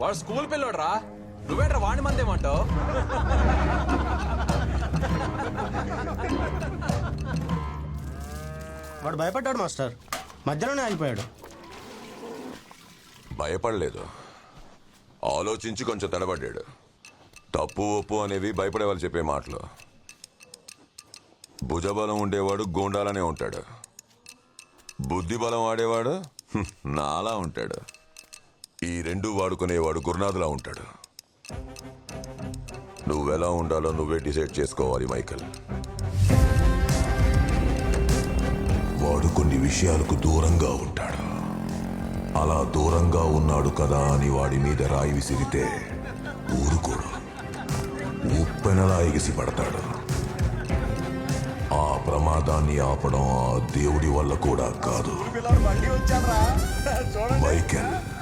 వాడు స్కూల్ పిల్లోడు రా నువ్వేంట్రా వాణి మంది ఏమంటావు వాడు భయపడ్డాడు మాస్టర్. మధ్యలోనే ఆగిపోయాడు. భయపడలేదు. ఆలోచించి కొంచెం తడబడ్డాడు. తప్పు ఒప్పు అనేవి భయపడే వాళ్ళు చెప్పే మాటలు. భుజబలం ఉండేవాడు గోండాలనే ఉంటాడు. బుద్ధి బలం ఆడేవాడు హ్మ్, నాలా ఉంటాడు. ఈ రెండు వాడుకునేవాడు గురునాథులా ఉంటాడు. నువ్వెలా ఉండాలో నువ్వే డిసైడ్ చేసుకోవాలి మైకల్. వాడు కొన్ని విషయాలకు దూరంగా ఉంటాడు. అలా దూరంగా ఉన్నాడు కదా అని వాడి మీద రాయి విసిరితే ఊరుకోడు. ఉప్పెనలా ఎగిసి పడతాడు. ఆ ప్రమాదాన్ని ఆపడం ఆ దేవుడి వల్ల కూడా కాదు. మైకెల్